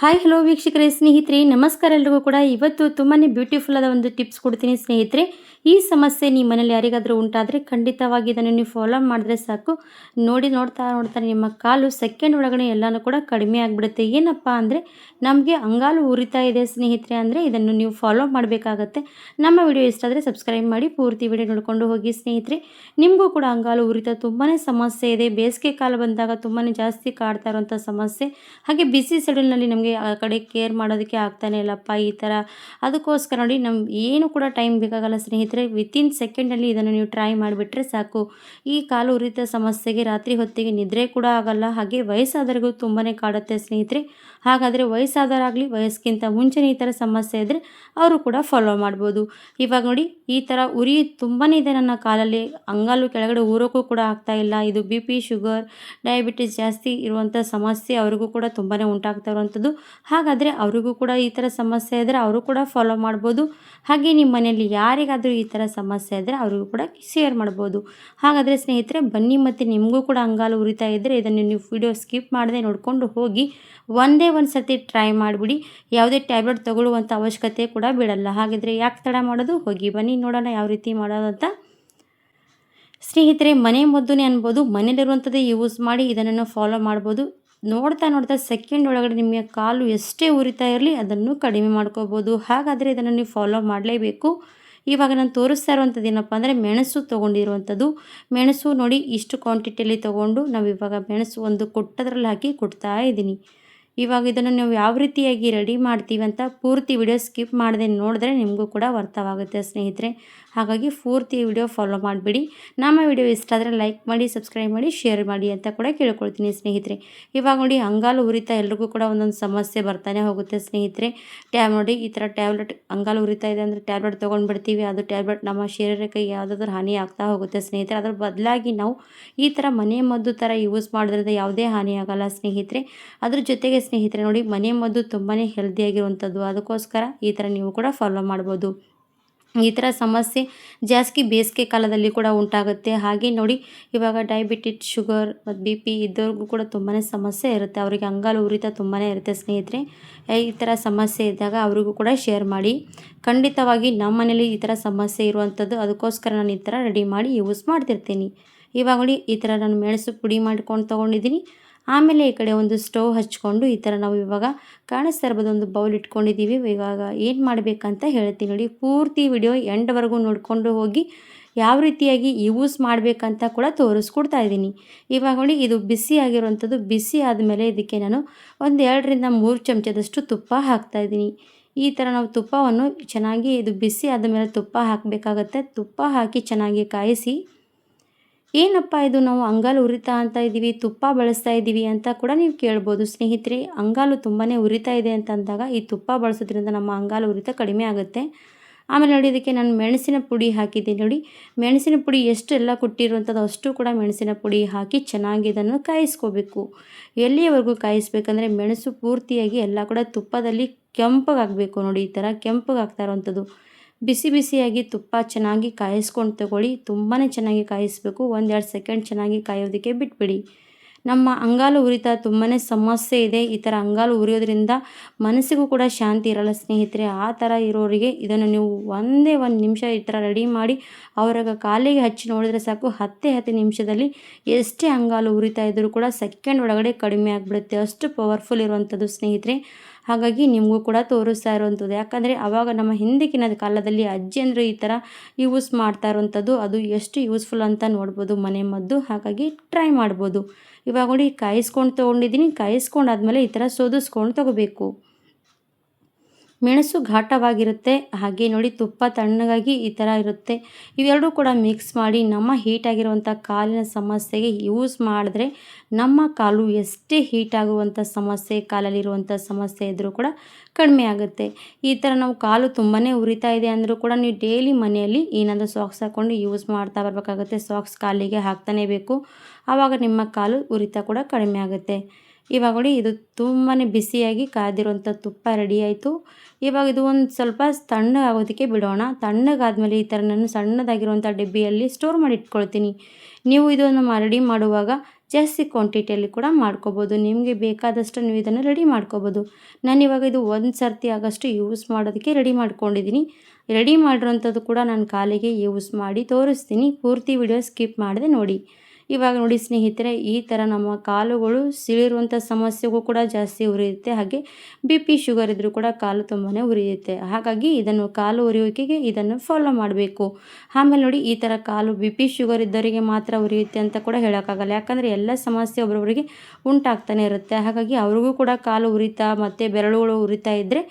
Hi hello ವೀಕ್ಷಕರೇ, ಸ್ನೇಹಿತರೆ. ನಮಸ್ಕಾರ ಎಲ್ರಿಗೂ ಕೂಡ. ಇವತ್ತು ತುಂಬಾ ಬ್ಯೂಟಿಫುಲ್ ಆದ ಒಂದು ಟಿಪ್ಸ್ ಕೊಡ್ತೀನಿ ಸ್ನೇಹಿತರೆ. ಈ ಸಮಸ್ಯೆ ನಿಮ್ಮ ಮನೇಲಿ ಯಾರಿಗಾದರೂ ಉಂಟಾದರೆ ಖಂಡಿತವಾಗಿ ಇದನ್ನು ನೀವು ಫಾಲೋ ಮಾಡಿದ್ರೆ ಸಾಕು. ನೋಡಿ, ನೋಡ್ತಾ ನೋಡ್ತಾ ನಿಮ್ಮ ಕಾಲು ಸೆಕೆಂಡ್ ಒಳಗಡೆ ಎಲ್ಲನೂ ಕೂಡ ಕಡಿಮೆ ಆಗಿಬಿಡುತ್ತೆ. ಏನಪ್ಪ ಅಂದರೆ, ನಮಗೆ ಅಂಗಾಲು ಉರಿತಾ ಇದೆ ಸ್ನೇಹಿತರೆ ಅಂದರೆ ಇದನ್ನು ನೀವು ಫಾಲೋ ಮಾಡಬೇಕಾಗತ್ತೆ. ನಮ್ಮ ವಿಡಿಯೋ ಇಷ್ಟ ಆದರೆ ಸಬ್ಸ್ಕ್ರೈಬ್ ಮಾಡಿ, ಪೂರ್ತಿ ವಿಡಿಯೋ ನೋಡಿಕೊಂಡು ಹೋಗಿ ಸ್ನೇಹಿತರೆ. ನಿಮಗೂ ಕೂಡ ಅಂಗಾಲು ಉರಿತ ತುಂಬಾ ಸಮಸ್ಯೆ ಇದೆ. ಬೇಸಿಗೆ ಕಾಲ ಬಂದಾಗ ತುಂಬಾ ಜಾಸ್ತಿ ಕಾಡ್ತಾ ಇರುವಂಥ ಸಮಸ್ಯೆ. ಹಾಗೆ ಬಿಸಿ ಸೆಡಲ್ನಲ್ಲಿ ನಮಗೆ ಆ ಕಡೆ ಕೇರ್ ಮಾಡೋದಕ್ಕೆ ಆಗ್ತಾನೆ ಇಲ್ಲಪ್ಪ ಈ ಥರ. ಅದಕ್ಕೋಸ್ಕರ ನೋಡಿ ನಮ್ಮ ಏನು ಕೂಡ ಟೈಮ್ ಬೇಕಾಗಲ್ಲ ಸ್ನೇಹಿತರೆ ವಿತಿನ್ ಸೆಕೆಂಡಲ್ಲಿ ಇದನ್ನು ನೀವು ಟ್ರೈ ಮಾಡಿಬಿಟ್ರೆ ಸಾಕು. ಈ ಕಾಲು ಉರಿತ ಸಮಸ್ಯೆಗೆ, ರಾತ್ರಿ ಹೊತ್ತಿಗೆ ನಿದ್ರೆ ಕೂಡ ಆಗಲ್ಲ. ಹಾಗೆ ವಯಸ್ಸಾದವರಿಗೂ ತುಂಬಾ ಕಾಡುತ್ತೆ ಸ್ನೇಹಿತರೆ. ಹಾಗಾದರೆ ವಯಸ್ಸಾದವರಾಗಲಿ, ವಯಸ್ಸಿಗಿಂತ ಮುಂಚೆನೇ ಈ ಥರ ಸಮಸ್ಯೆ ಇದ್ದರೆ ಅವರು ಕೂಡ ಫಾಲೋ ಮಾಡ್ಬೋದು. ಇವಾಗ ನೋಡಿ, ಈ ಥರ ಉರಿ ತುಂಬಾ ಇದೆ ನನ್ನ ಕಾಲಲ್ಲಿ. ಅಂಗಾಲು ಕೆಳಗಡೆ ಊರೋಕ್ಕೂ ಕೂಡ ಆಗ್ತಾ ಇಲ್ಲ. ಇದು ಬಿ ಪಿ ಶುಗರ್ ಡಯಾಬಿಟಿಸ್ ಜಾಸ್ತಿ ಇರುವಂಥ ಸಮಸ್ಯೆ. ಅವ್ರಿಗೂ ಕೂಡ ತುಂಬಾ ಉಂಟಾಗ್ತಾ ಇರುವಂಥದ್ದು. ಹಾಗಾದರೆ ಅವರಿಗೂ ಕೂಡ ಈ ಥರ ಸಮಸ್ಯೆ ಇದ್ದರೆ ಅವರು ಕೂಡ ಫಾಲೋ ಮಾಡ್ಬೋದು. ಹಾಗೆ ನಿಮ್ಮ ಮನೆಯಲ್ಲಿ ಯಾರಿಗಾದರೂ ಈ ಥರ ಸಮಸ್ಯೆ ಇದ್ದರೆ ಅವರಿಗೂ ಕೂಡ ಶೇರ್ ಮಾಡ್ಬೋದು. ಹಾಗಾದರೆ ಸ್ನೇಹಿತರೆ, ಬನ್ನಿ ಮತ್ತು ನಿಮಗೂ ಕೂಡ ಅಂಗಾಲು ಉರಿತಾ ಇದ್ದರೆ ಇದನ್ನು ನೀವು ವಿಡಿಯೋ ಸ್ಕಿಪ್ ಮಾಡದೆ ನೋಡಿಕೊಂಡು ಹೋಗಿ ಒಂದೇ ಒಂದು ಸರ್ತಿ ಟ್ರೈ ಮಾಡಿಬಿಡಿ. ಯಾವುದೇ ಟ್ಯಾಬ್ಲೆಟ್ ತಗೊಳ್ಳುವಂಥ ಅವಶ್ಯಕತೆ ಕೂಡ ಬಿಡಲ್ಲ ಹಾಗಿದ್ರೆ ಯಾಕೆ ತಡ ಮಾಡೋದು? ಹೋಗಿ ಬನ್ನಿ, ನೋಡೋಣ ಯಾವ ರೀತಿ ಮಾಡೋದಂತ ಸ್ನೇಹಿತರೆ, ಮನೆ ಮದ್ದುನೇ ಅನ್ಬೋದು ಮನೇಲಿರುವಂಥದ್ದೇ ಯೂಸ್ ಮಾಡಿ ಇದನ್ನು ಫಾಲೋ ಮಾಡ್ಬೋದು. ನೋಡ್ತಾ ನೋಡ್ತಾ ಸೆಕೆಂಡ್ ಒಳಗಡೆ ನಿಮಗೆ ಕಾಲು ಎಷ್ಟೇ ಉರಿತಾ ಇರಲಿ ಅದನ್ನು ಕಡಿಮೆ ಮಾಡ್ಕೋಬೋದು. ಹಾಗಾದರೆ ಇದನ್ನು ನೀವು ಫಾಲೋ ಮಾಡಲೇಬೇಕು. ಇವಾಗ ನಾನು ತೋರಿಸ್ತಾ ಇರುವಂಥದ್ದು ಏನಪ್ಪ ಅಂದರೆ ಮೆಣಸು ತೊಗೊಂಡಿರುವಂಥದ್ದು. ಮೆಣಸು ನೋಡಿ ಇಷ್ಟು ಕ್ವಾಂಟಿಟಿಯಲ್ಲಿ ತೊಗೊಂಡು ನಾವು ಇವಾಗ ಮೆಣಸು ಒಂದು ಕೊಟ್ಟದ್ರಲ್ಲಿ ಹಾಕಿ ಕೊಡ್ತಾ ಇದ್ದೀನಿ. ಇವಾಗ ಇದನ್ನು ನಾವು ಯಾವ ರೀತಿಯಾಗಿ ರೆಡಿ ಮಾಡ್ತೀವಿ ಅಂತ ಪೂರ್ತಿ ವಿಡಿಯೋ ಸ್ಕಿಪ್ ಮಾಡದೆ ನೋಡಿದ್ರೆ ನಿಮಗೂ ಕೂಡ ಅರ್ಥವಾಗುತ್ತೆ ಸ್ನೇಹಿತರೆ. ಹಾಗಾಗಿ ಪೂರ್ತಿ ವಿಡಿಯೋ ಫಾಲೋ ಮಾಡಿಬಿಡಿ. ನಮ್ಮ ವಿಡಿಯೋ ಇಷ್ಟ ಆದರೆ ಲೈಕ್ ಮಾಡಿ ಸಬ್ಸ್ಕ್ರೈಬ್ ಮಾಡಿ ಶೇರ್ ಮಾಡಿ ಅಂತ ಕೂಡ ಕೇಳ್ಕೊಳ್ತೀನಿ ಸ್ನೇಹಿತರೆ. ಇವಾಗ ನೋಡಿ ಅಂಗಾಲು ಉರಿತಾ ಎಲ್ರಿಗೂ ಕೂಡ ಒಂದೊಂದು ಸಮಸ್ಯೆ ಬರ್ತಾನೆ ಹೋಗುತ್ತೆ ಸ್ನೇಹಿತರೆ. ಟ್ಯಾಬ್ ನೋಡಿ ಈ ಥರ ಟ್ಯಾಬ್ಲೆಟ್ ಅಂಗಾಲು ಉರಿತಾ ಇದೆ ಅಂದರೆ ಟ್ಯಾಬ್ಲೆಟ್ ತೊಗೊಂಡ್ಬಿಡ್ತೀವಿ. ಅದು ಟ್ಯಾಬ್ಲೆಟ್ ನಮ್ಮ ಶರೀರಕ್ಕೆ ಯಾವುದಾದ್ರೂ ಹಾನಿ ಆಗ್ತಾ ಹೋಗುತ್ತೆ ಸ್ನೇಹಿತರೆ. ಅದ್ರ ಬದಲಾಗಿ ನಾವು ಈ ಥರ ಮನೆ ಮದ್ದು ಥರ ಯೂಸ್ ಮಾಡೋದ್ರಿಂದ ಯಾವುದೇ ಹಾನಿ ಆಗಲ್ಲ ಸ್ನೇಹಿತರೆ. ಅದ್ರ ಜೊತೆಗೆ ಸ್ನೇಹಿತರೆ ನೋಡಿ ಮನೆ ಮದ್ದು ತುಂಬಾ ಹೆಲ್ದಿಯಾಗಿರುವಂಥದ್ದು ಅದಕ್ಕೋಸ್ಕರ ಈ ಥರ ನೀವು ಕೂಡ ಫಾಲೋ ಮಾಡ್ಬೋದು. ಈ ಥರ ಸಮಸ್ಯೆ ಜಾಸ್ತಿ ಬೇಸಿಗೆ ಕಾಲದಲ್ಲಿ ಕೂಡ ಉಂಟಾಗುತ್ತೆ. ಹಾಗೆ ನೋಡಿ, ಇವಾಗ ಡಯಾಬಿಟಿಸ್ ಶುಗರ್ ಮತ್ತು ಬಿ ಪಿ ಇದ್ದವ್ರಿಗೂ ಕೂಡ ತುಂಬಾ ಸಮಸ್ಯೆ ಇರುತ್ತೆ. ಅವರಿಗೆ ಅಂಗಾಲು ಉರಿತ ತುಂಬಾ ಇರುತ್ತೆ ಸ್ನೇಹಿತರೆ. ಈ ಥರ ಸಮಸ್ಯೆ ಇದ್ದಾಗ ಅವರಿಗೂ ಕೂಡ ಶೇರ್ ಮಾಡಿ. ಖಂಡಿತವಾಗಿ ನಮ್ಮ ಮನೇಲಿ ಈ ಥರ ಸಮಸ್ಯೆ ಇರುವಂಥದ್ದು, ಅದಕ್ಕೋಸ್ಕರ ನಾನು ಈ ಥರ ರೆಡಿ ಮಾಡಿ ಯೂಸ್ ಮಾಡ್ತಿರ್ತೀನಿ. ಇವಾಗ ನೋಡಿ, ಈ ಥರ ನಾನು ಮೆಣಸು ಪುಡಿ ಮಾಡ್ಕೊಂಡು ತೊಗೊಂಡಿದ್ದೀನಿ. ಆಮೇಲೆ ಈ ಕಡೆ ಒಂದು ಸ್ಟವ್ ಹಚ್ಕೊಂಡು ಈ ಥರ ನಾವು ಇವಾಗ ಕಾಣಿಸ್ತಾ ಇರ್ಬೋದು ಒಂದು ಬೌಲ್ ಇಟ್ಕೊಂಡಿದ್ದೀವಿ. ಇವಾಗ ಏನು ಮಾಡಬೇಕಂತ ಹೇಳ್ತೀನಿ ನೋಡಿ. ಪೂರ್ತಿ ವಿಡಿಯೋ ಎಂಡ್ವರೆಗೂ ನೋಡಿಕೊಂಡು ಹೋಗಿ ಯಾವ ರೀತಿಯಾಗಿ ಯೂಸ್ ಮಾಡಬೇಕಂತ ಕೂಡ ತೋರಿಸ್ಕೊಡ್ತಾ ಇದ್ದೀನಿ. ಇವಾಗ ನೋಡಿ, ಇದು ಬಿಸಿ ಆಗಿರುವಂಥದ್ದು. ಬಿಸಿ ಆದಮೇಲೆ ಇದಕ್ಕೆ ನಾನು ಒಂದು ಎರಡರಿಂದ ಮೂರು ಚಮಚದಷ್ಟು ತುಪ್ಪ ಹಾಕ್ತಾ ಇದ್ದೀನಿ. ಈ ಥರ ನಾವು ತುಪ್ಪವನ್ನು ಚೆನ್ನಾಗಿ ಇದು ಬಿಸಿ ಆದಮೇಲೆ ತುಪ್ಪ ಹಾಕಬೇಕಾಗತ್ತೆ. ತುಪ್ಪ ಹಾಕಿ ಚೆನ್ನಾಗಿ ಕಾಯಿಸಿ ಏನಪ್ಪ ಇದು ನಾವು ಅಂಗಾಲು ಉರಿತಾ ಅಂತ ಇದ್ದೀವಿ ತುಪ್ಪ ಬಳಸ್ತಾ ಇದ್ದೀವಿ ಅಂತ ಕೂಡ ನೀವು ಕೇಳ್ಬೋದು. ಸ್ನೇಹಿತರೆ, ಅಂಗಾಲು ತುಂಬಾ ಉರಿತಾ ಇದೆ ಅಂತ ಅಂದಾಗ ಈ ತುಪ್ಪ ಬಳಸೋದ್ರಿಂದ ನಮ್ಮ ಅಂಗಾಲು ಉರಿತ ಕಡಿಮೆ ಆಗುತ್ತೆ. ಆಮೇಲೆ ನೋಡಿ ಇದಕ್ಕೆ ನಾನು ಮೆಣಸಿನ ಪುಡಿ ಹಾಕಿದ್ದೀನಿ. ನೋಡಿ, ಮೆಣಸಿನ ಪುಡಿ ಎಷ್ಟು ಎಲ್ಲ ಕೊಟ್ಟಿರುವಂಥದ್ದು ಅಷ್ಟು ಕೂಡ ಮೆಣಸಿನ ಪುಡಿ ಹಾಕಿ ಚೆನ್ನಾಗಿ ಇದನ್ನು ಕಾಯಿಸ್ಕೋಬೇಕು. ಎಲ್ಲಿಯವರೆಗೂ ಕಾಯಿಸ್ಬೇಕಂದ್ರೆ ಮೆಣಸು ಪೂರ್ತಿಯಾಗಿ ಎಲ್ಲ ಕೂಡ ತುಪ್ಪದಲ್ಲಿ ಕೆಂಪಗಾಗಬೇಕು ನೋಡಿ, ಈ ಥರ ಕೆಂಪಗಾಗ್ತಾ ಇರೋವಂಥದ್ದು. ಬಿಸಿ ಬಿಸಿಯಾಗಿ ತುಪ್ಪ ಚೆನ್ನಾಗಿ ಕಾಯಿಸ್ಕೊಂಡು ತಗೊಳ್ಳಿ. ತುಂಬಾ ಚೆನ್ನಾಗಿ ಕಾಯಿಸಬೇಕು. ಒಂದೆರಡು ಸೆಕೆಂಡ್ ಚೆನ್ನಾಗಿ ಕಾಯೋದಕ್ಕೆ ಬಿಟ್ಬಿಡಿ. ನಮ್ಮ ಅಂಗಾಲು ಉರಿತ ತುಂಬಾ ಸಮಸ್ಯೆ ಇದೆ. ಈ ಥರ ಅಂಗಾಲು ಉರಿಯೋದ್ರಿಂದ ಮನಸ್ಸಿಗೂ ಕೂಡ ಶಾಂತಿ ಇರಲ್ಲ ಸ್ನೇಹಿತರೆ. ಆ ಥರ ಇರೋರಿಗೆ ಇದನ್ನು ನೀವು ಒಂದೇ ಒಂದು ನಿಮಿಷ ಈ ಥರ ರೆಡಿ ಮಾಡಿ ಅವ್ರಾಗ ಕಾಲಿಗೆ ಹಚ್ಚಿ ನೋಡಿದ್ರೆ ಸಾಕು. ಹತ್ತೇ ಹತ್ತು ನಿಮಿಷದಲ್ಲಿ ಎಷ್ಟೇ ಅಂಗಾಲು ಉರಿತಾ ಇದ್ದರೂ ಕೂಡ ಸೆಕೆಂಡ್ ಒಳಗಡೆ ಕಡಿಮೆ ಆಗಿಬಿಡುತ್ತೆ. ಅಷ್ಟು ಪವರ್ಫುಲ್ ಇರುವಂಥದ್ದು ಸ್ನೇಹಿತರೆ. ಹಾಗಾಗಿ ನಿಮಗೂ ಕೂಡ ತೋರಿಸ್ತಾ ಇರುವಂಥದ್ದು ಯಾಕಂದರೆ ಆವಾಗ ನಮ್ಮ ಹಿಂದಿಕ್ಕಿನ ಕಾಲದಲ್ಲಿ ಅಜ್ಜಿಯಂದರು ಈ ಥರ ಯೂಸ್ ಮಾಡ್ತಾ ಇರುವಂಥದ್ದು ಅದು ಎಷ್ಟು ಯೂಸ್ಫುಲ್ ಅಂತ ನೋಡ್ಬೋದು ಮನೆ ಮದ್ದು. ಹಾಗಾಗಿ ಟ್ರೈ ಮಾಡ್ಬೋದು. ಇವಾಗ ನೋಡಿ, ಕಾಯಿಸ್ಕೊಂಡು ತೊಗೊಂಡಿದ್ದೀನಿ. ಕಾಯಿಸ್ಕೊಂಡಾದ್ಮೇಲೆ ಈ ಥರ ಸೋದಿಸ್ಕೊಂಡು ತೊಗೋಬೇಕು. ಮೆಣಸು ಘಾಟವಾಗಿರುತ್ತೆ. ಹಾಗೆ ನೋಡಿ, ತುಪ್ಪ ತಣ್ಣಗಾಗಿ ಈ ಥರ ಇರುತ್ತೆ. ಇವೆರಡೂ ಕೂಡ ಮಿಕ್ಸ್ ಮಾಡಿ ನಮ್ಮ ಹೀಟಾಗಿರುವಂಥ ಕಾಲಿನ ಸಮಸ್ಯೆಗೆ ಯೂಸ್ ಮಾಡಿದ್ರೆ ನಮ್ಮ ಕಾಲು ಎಷ್ಟೇ ಹೀಟ್ ಆಗುವಂಥ ಸಮಸ್ಯೆ ಕಾಲಲ್ಲಿರುವಂಥ ಸಮಸ್ಯೆ ಇದ್ದರೂ ಕೂಡ ಕಡಿಮೆ ಆಗುತ್ತೆ. ಈ ಥರ ನಾವು ಕಾಲು ತುಂಬಾ ಉರಿತಾ ಇದೆ ಅಂದರೂ ಕೂಡ ನೀವು ಡೈಲಿ ಮನೆಯಲ್ಲಿ ಏನಾದರೂ ಸಾಕ್ಸ್ ಹಾಕ್ಕೊಂಡು ಯೂಸ್ ಮಾಡ್ತಾ ಬರಬೇಕಾಗುತ್ತೆ. ಸಾಕ್ಸ್ ಕಾಲಿಗೆ ಹಾಕ್ತಾನೇ ಬೇಕು. ಆವಾಗ ನಿಮ್ಮ ಕಾಲು ಉರಿತ ಕೂಡ ಕಡಿಮೆ ಆಗುತ್ತೆ. ಇವಾಗ ನೋಡಿ, ಇದು ತುಂಬಾ ಬಿಸಿಯಾಗಿ ಕಾದಿರುವಂಥ ತುಪ್ಪ ರೆಡಿ ಆಯಿತು. ಇವಾಗ ಇದು ಒಂದು ಸ್ವಲ್ಪ ತಣ್ಣಗಾಗೋದಕ್ಕೆ ಬಿಡೋಣ. ತಣ್ಣಗಾದಮೇಲೆ ಈ ಥರ ನಾನು ಸಣ್ಣದಾಗಿರುವಂಥ ಡಬ್ಬಿಯಲ್ಲಿ ಸ್ಟೋರ್ ಮಾಡಿ ಇಟ್ಕೊಳ್ತೀನಿ. ನೀವು ಇದನ್ನು ರೆಡಿ ಮಾಡುವಾಗ ಜಾಸ್ತಿ ಕ್ವಾಂಟಿಟಿಯಲ್ಲಿ ಕೂಡ ಮಾಡ್ಕೋಬೋದು. ನಿಮಗೆ ಬೇಕಾದಷ್ಟು ನೀವು ಇದನ್ನು ರೆಡಿ ಮಾಡ್ಕೋಬೋದು. ನಾನು ಇವಾಗ ಇದು ಒಂದು ಸರ್ತಿ ಆಗಷ್ಟು ಯೂಸ್ ಮಾಡೋದಕ್ಕೆ ರೆಡಿ ಮಾಡ್ಕೊಂಡಿದ್ದೀನಿ. ರೆಡಿ ಮಾಡಿರೋಂಥದ್ದು ಕೂಡ ನಾನು ಕಾಲಿಗೆ ಯೂಸ್ ಮಾಡಿ ತೋರಿಸ್ತೀನಿ. ಪೂರ್ತಿ ವಿಡಿಯೋ ಸ್ಕಿಪ್ ಮಾಡಿದೆ ನೋಡಿ. ಇವಾಗ ನೋಡಿ ಸ್ನೇಹಿತರೆ, ಈ ಥರ ನಮ್ಮ ಕಾಲುಗಳು ಸಿಳಿರುವಂಥ ಸಮಸ್ಯೆಗೂ ಕೂಡ ಜಾಸ್ತಿ ಉರಿಯುತ್ತೆ. ಹಾಗೆ ಬಿ ಪಿ ಶುಗರ್ ಇದ್ದರೂ ಕೂಡ ಕಾಲು ತುಂಬಾ ಉರಿಯುತ್ತೆ. ಹಾಗಾಗಿ ಇದನ್ನು ಕಾಲು ಉರಿಯುವಿಕೆಗೆ ಇದನ್ನು ಫಾಲೋ ಮಾಡಬೇಕು. ಆಮೇಲೆ ನೋಡಿ ಈ ಥರ ಕಾಲು ಬಿ ಪಿ ಶುಗರ್ ಇದ್ದವರಿಗೆ ಮಾತ್ರ ಉರಿಯುತ್ತೆ ಅಂತ ಕೂಡ ಹೇಳೋಕ್ಕಾಗಲ್ಲ. ಯಾಕಂದರೆ ಎಲ್ಲ ಸಮಸ್ಯೆ ಒಬ್ಬರೊಬ್ಬರಿಗೆ ಉಂಟಾಗ್ತಾನೆ ಇರುತ್ತೆ. ಹಾಗಾಗಿ ಅವ್ರಿಗೂ ಕೂಡ ಕಾಲು ಉರಿತಾ ಮತ್ತು ಬೆರಳುಗಳು ಉರಿತಾ ಇದ್ದರೆ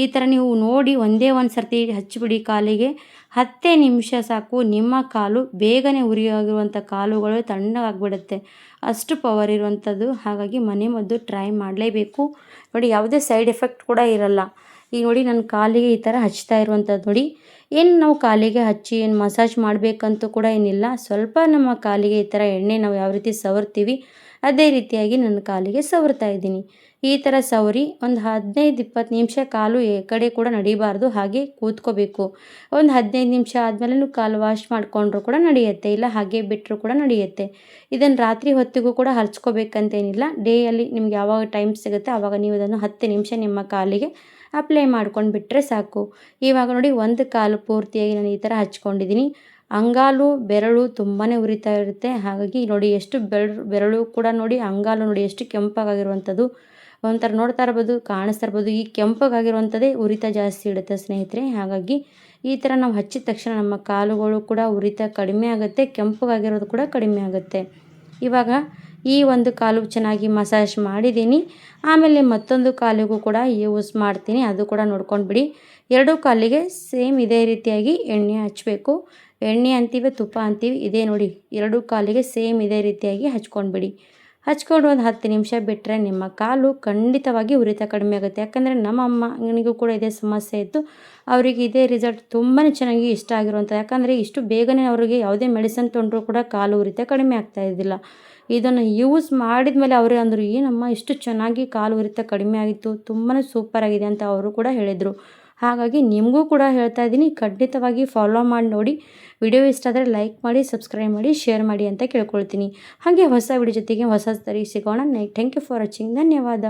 ಈ ಥರ ನೀವು ನೋಡಿ ಒಂದೇ ಒಂದು ಸರ್ತಿ ಹಚ್ಚಿಬಿಡಿ ಕಾಲಿಗೆ. ಹತ್ತೇ ನಿಮಿಷ ಸಾಕು, ನಿಮ್ಮ ಕಾಲು ಬೇಗನೆ ಉರಿಯಾಗಿರುವಂಥ ಕಾಲುಗಳು ತಣ್ಣಗಾಗ್ಬಿಡುತ್ತೆ. ಅಷ್ಟು ಪವರ್ ಇರುವಂಥದ್ದು ಹಾಗಾಗಿ ಮನೆ ಮದ್ದು ಟ್ರೈ ಮಾಡಲೇಬೇಕು. ನೋಡಿ, ಯಾವುದೇ ಸೈಡ್ ಎಫೆಕ್ಟ್ ಕೂಡ ಇರಲ್ಲ. ಈಗ ನೋಡಿ ನನ್ನ ಕಾಲಿಗೆ ಈ ಥರ ಹಚ್ತಾ ಇರುವಂಥದ್ದು ನೋಡಿ. ಏನು ನಾವು ಕಾಲಿಗೆ ಹಚ್ಚಿ ಏನು ಮಸಾಜ್ ಮಾಡಬೇಕಂತೂ ಕೂಡ ಏನಿಲ್ಲ. ಸ್ವಲ್ಪ ನಮ್ಮ ಕಾಲಿಗೆ ಈ ಥರ ಎಣ್ಣೆ ನಾವು ಯಾವ ರೀತಿ ಸವರ್ತೀವಿ, ಅದೇ ರೀತಿಯಾಗಿ ನನ್ನ ಕಾಲಿಗೆ ಸವರ್ತಾ ಇದ್ದೀನಿ. ಈ ಥರ ಸವರಿ ಒಂದು ಹದಿನೈದು ಇಪ್ಪತ್ತು ನಿಮಿಷ ಕಾಲು ಈ ಕಡೆ ಕೂಡ ನಡಿಬಾರ್ದು, ಹಾಗೆ ಕೂತ್ಕೋಬೇಕು. ಒಂದು ಹದಿನೈದು ನಿಮಿಷ ಆದಮೇಲೆ ಕಾಲು ವಾಶ್ ಮಾಡಿಕೊಂಡ್ರೂ ಕೂಡ ನಡೆಯುತ್ತೆ, ಇಲ್ಲ ಹಾಗೆ ಬಿಟ್ಟರೂ ಕೂಡ ನಡೆಯುತ್ತೆ. ಇದನ್ನು ರಾತ್ರಿ ಹೊತ್ತಿಗೂ ಕೂಡ ಹರ್ಚ್ಕೋಬೇಕಂತೇನಿಲ್ಲ. ಡೇಯಲ್ಲಿ ನಿಮ್ಗೆ ಯಾವಾಗ ಟೈಮ್ ಸಿಗುತ್ತೆ ಆವಾಗ ನೀವು ಇದನ್ನು ಹತ್ತು ನಿಮಿಷ ನಿಮ್ಮ ಕಾಲಿಗೆ ಅಪ್ಲೈ ಮಾಡ್ಕೊಂಡು ಬಿಟ್ಟರೆ ಸಾಕು. ಇವಾಗ ನೋಡಿ ಒಂದು ಕಾಲು ಪೂರ್ತಿಯಾಗಿ ನಾನು ಈ ಥರ ಹಚ್ಕೊಂಡಿದ್ದೀನಿ ಅಂಗಾಲು, ಬೆರಳು ತುಂಬಾ ಉರಿತಾ ಇರುತ್ತೆ. ಹಾಗಾಗಿ ನೋಡಿ ಎಷ್ಟು ಬೆರಳು ಬೆರಳು ಕೂಡ ನೋಡಿ ಅಂಗಾಲು ನೋಡಿ ಎಷ್ಟು ಕೆಂಪಾಗಿರುವಂಥದ್ದು ಒಂಥರ ನೋಡ್ತಾ ಇರ್ಬೋದು, ಕಾಣಿಸ್ತಾ ಇರ್ಬೋದು. ಈ ಕೆಂಪಗಾಗಿರುವಂಥದ್ದೇ ಉರಿತ ಜಾಸ್ತಿ ಇಡುತ್ತೆ ಸ್ನೇಹಿತರೆ. ಹಾಗಾಗಿ ಈ ಥರ ನಾವು ಹಚ್ಚಿದ ತಕ್ಷಣ ನಮ್ಮ ಕಾಲುಗಳು ಕೂಡ ಉರಿತ ಕಡಿಮೆ ಆಗುತ್ತೆ ಕೆಂಪಗಾಗಿರೋದು ಕೂಡ ಕಡಿಮೆ ಆಗುತ್ತೆ. ಇವಾಗ ಈ ಒಂದು ಕಾಲು ಚೆನ್ನಾಗಿ ಮಸಾಜ್ ಮಾಡಿದ್ದೀನಿ. ಆಮೇಲೆ ಮತ್ತೊಂದು ಕಾಲಿಗೂ ಕೂಡ ಯೂಸ್ ಮಾಡ್ತೀನಿ. ಅದು ಕೂಡ ನೋಡ್ಕೊಂಡು ಬಿಡಿ ಎರಡೂ ಕಾಲಿಗೆ ಸೇಮ್ ಇದೇ ರೀತಿಯಾಗಿ ಎಣ್ಣೆ ಹಚ್ಚಬೇಕು ಎಣ್ಣೆ ಅಂತೀವಿ, ತುಪ್ಪ ಅಂತೀವಿ. ಇದೇ ನೋಡಿ, ಎರಡೂ ಕಾಲಿಗೆ ಸೇಮ್ ಇದೇ ರೀತಿಯಾಗಿ ಹಚ್ಕೊಂಡ್ಬಿಡಿ. ಹಚ್ಕೊಂಡು ಒಂದು ಹತ್ತು ನಿಮಿಷ ಬಿಟ್ಟರೆ ನಿಮ್ಮ ಕಾಲು ಖಂಡಿತವಾಗಿ ಉರಿತ ಕಡಿಮೆ ಆಗುತ್ತೆ. ಯಾಕಂದರೆ ನಮ್ಮ ಅಮ್ಮನಿಗೂ ಕೂಡ ಇದೇ ಸಮಸ್ಯೆ ಇತ್ತು. ಅವರಿಗೆ ಇದೇ ರಿಸಲ್ಟ್ ತುಂಬಾ ಚೆನ್ನಾಗಿ ಇಷ್ಟ ಆಗಿರುವಂಥ ಯಾಕಂದರೆ ಇಷ್ಟು ಬೇಗನೆ ಅವರಿಗೆ ಯಾವುದೇ ಮೆಡಿಸನ್ ತೊಗೊಂಡ್ರೂ ಕೂಡ ಕಾಲು ಉರಿತ ಕಡಿಮೆ ಆಗ್ತಾ ಇದ್ದಿಲ್ಲ. ಇದನ್ನು ಯೂಸ್ ಮಾಡಿದ ಮೇಲೆ ಅವರೇ ಅಂದರು, ಏನಮ್ಮ, ಇಷ್ಟು ಚೆನ್ನಾಗಿ ಕಾಲು ಉರಿತ ಕಡಿಮೆ ಆಗಿತ್ತು ತುಂಬಾ ಸೂಪರಾಗಿದೆ ಅಂತ ಅವರು ಕೂಡ ಹೇಳಿದರು. ಹಾಗಾಗಿ ನಿಮಗೂ ಕೂಡ ಹೇಳ್ತಾ ಇದ್ದೀನಿ, ಖಂಡಿತವಾಗಿ ಫಾಲೋ ಮಾಡಿ ನೋಡಿ. ವಿಡಿಯೋ ಇಷ್ಟ ಆದರೆ ಲೈಕ್ ಮಾಡಿ ಸಬ್ಸ್ಕ್ರೈಬ್ ಮಾಡಿ ಶೇರ್ ಮಾಡಿ ಅಂತ ಕೇಳ್ಕೊಳ್ತೀನಿ. ಹಾಗೆ ಹೊಸ ವಿಡಿಯೋ ಜೊತೆಗೆ ಹೊಸ ತರಿಗೆ ಸಿಗೋಣ. ಥ್ಯಾಂಕ್ ಯು ಫಾರ್ ವಾಚಿಂಗ್ ಧನ್ಯವಾದ.